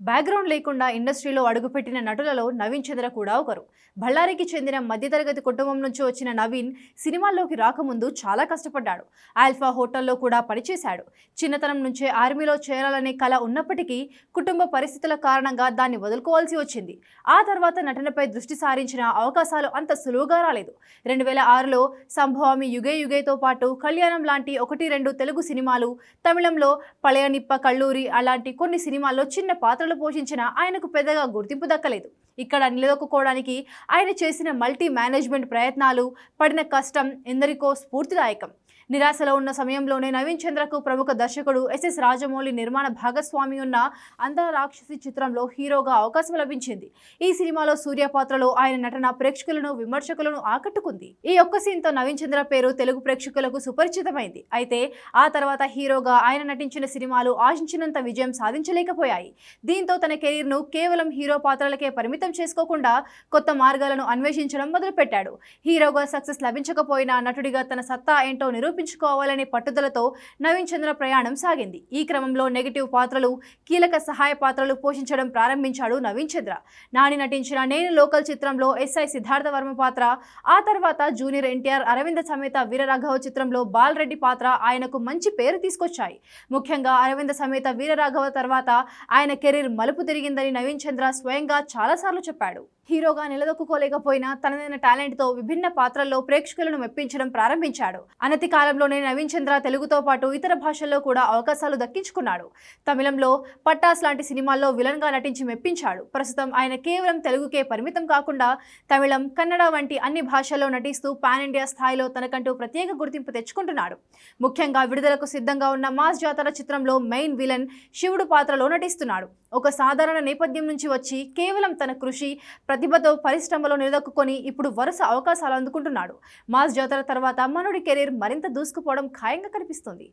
Background లేకుండా ఇండస్ట్రీలో అడుగుపెట్టిన నటులలో నవీన్ చంద్ర కూడా ఒకరు. బళ్ళారికి చెందిన మధ్యతరగతి కుటుంబం నుంచి వచ్చిన నవీన్ సినిమాల్లోకి రాకముందు చాలా కష్టపడ్డాడు. ఆల్ఫా హోటల్లో కూడా పనిచేశాడు. చిన్నతనం నుంచే ఆర్మీలో చేరాలనే కళ ఉన్నప్పటికీ కుటుంబ పరిస్థితుల కారణంగా దాన్ని వదులుకోవాల్సి వచ్చింది. ఆ తర్వాత నటనపై దృష్టి సారించిన అవకాశాలు అంత సులువుగా రాలేదు. రెండు వేల ఆరులో సంభవామి యుగే యుగేతో పాటు కళ్యాణం లాంటి ఒకటి రెండు తెలుగు సినిమాలు తమిళంలో పళయనిప్ప కళ్ళూరి అలాంటి కొన్ని సినిమాల్లో చిన్న పాత్రలు పోషించినా ఆయనకు పెద్దగా గుర్తింపు దక్కలేదు. ఇక్కడ నిలదొక్కుకోవడానికి ఆయన చేసిన మల్టీ మేనేజ్మెంట్ ప్రయత్నాలు పడిన కష్టం ఎందరికో స్ఫూర్తిదాయకం. నిరాశలో ఉన్న సమయంలోనే నవీన్ చంద్రకు ప్రముఖ దర్శకుడు ఎస్ఎస్ రాజమౌళి నిర్మాణ భాగస్వామి ఉన్న అంధ రాక్షసి చిత్రంలో హీరోగా అవకాశం లభించింది. ఈ సినిమాలో సూర్య పాత్రలో ఆయన నటన ప్రేక్షకులను విమర్శకులను ఆకట్టుకుంది. ఈ ఒక్క సీన్తో నవీన్ చంద్ర పేరు తెలుగు ప్రేక్షకులకు సుపరిచితమైంది. అయితే ఆ తర్వాత హీరోగా ఆయన నటించిన సినిమాలు ఆశించినంత విజయం సాధించలేకపోయాయి. దీంతో తన కెరీర్ను కేవలం హీరో పాత్రలకే పరిమితం చేసుకోకుండా కొత్త మార్గాలను అన్వేషించడం మొదలుపెట్టాడు. హీరోగా సక్సెస్ లభించకపోయినా నటుడిగా తన సత్తా ఏంటో నిరూపించుకోవాలనే పట్టుదలతో నవీన్ చంద్ర ప్రయాణం సాగింది. ఈ క్రమంలో నెగిటివ్ పాత్రలు కీలక సహాయ పాత్రలు పోషించడం ప్రారంభించాడు నవీన్ చంద్ర నాని నటించిన నేను లోకల్ చిత్రంలో ఎస్ఐ సిద్ధార్థ వర్మ పాత్ర ఆ తర్వాత జూనియర్ ఎన్టీఆర్ అరవింద సమేత వీరరాఘవ చిత్రంలో బాలరెడ్డి పాత్ర ఆయనకు మంచి పేరు తీసుకొచ్చాయి. ముఖ్యంగా అరవింద సమేత వీరరాఘవ తర్వాత ఆయన కెరీర్ మలుపు తిరిగిందని నవీన్ చంద్ర స్వయంగా చాలాసార్లు చెప్పాడు. హీరోగా నిలదొక్కుకోలేకపోయినా తనదైన టాలెంట్తో విభిన్న పాత్రల్లో ప్రేక్షకులను మెప్పించడం ప్రారంభించాడు. అనతి కాలంలోనే నవీన్ చంద్ర తెలుగుతో పాటు ఇతర భాషల్లో కూడా అవకాశాలు దక్కించుకున్నాడు. తమిళంలో పట్టాస్ లాంటి సినిమాల్లో విలన్గా నటించి మెప్పించాడు. ప్రస్తుతం ఆయన కేవలం తెలుగుకే పరిమితం కాకుండా తమిళం కన్నడ వంటి అన్ని భాషల్లో నటిస్తూ పాన్ ఇండియా స్థాయిలో తనకంటూ ప్రత్యేక గుర్తింపు తెచ్చుకుంటున్నాడు. ముఖ్యంగా విడుదలకు సిద్ధంగా ఉన్న మాస్ జాతర చిత్రంలో మెయిన్ విలన్ శివుడు పాత్రలో నటిస్తున్నాడు. ఒక సాధారణ నేపథ్యం నుంచి వచ్చి కేవలం తన కృషి ప్రతిభతో పరిశ్రమలో నిలదొక్కుని ఇప్పుడు వరుస అవకాశాలు అందుకుంటున్నాడు. మాస్ జాతర తర్వాత మనుడి కెరీర్ మరింత దూసుకుపోవడం ఖాయంగా కనిపిస్తుంది.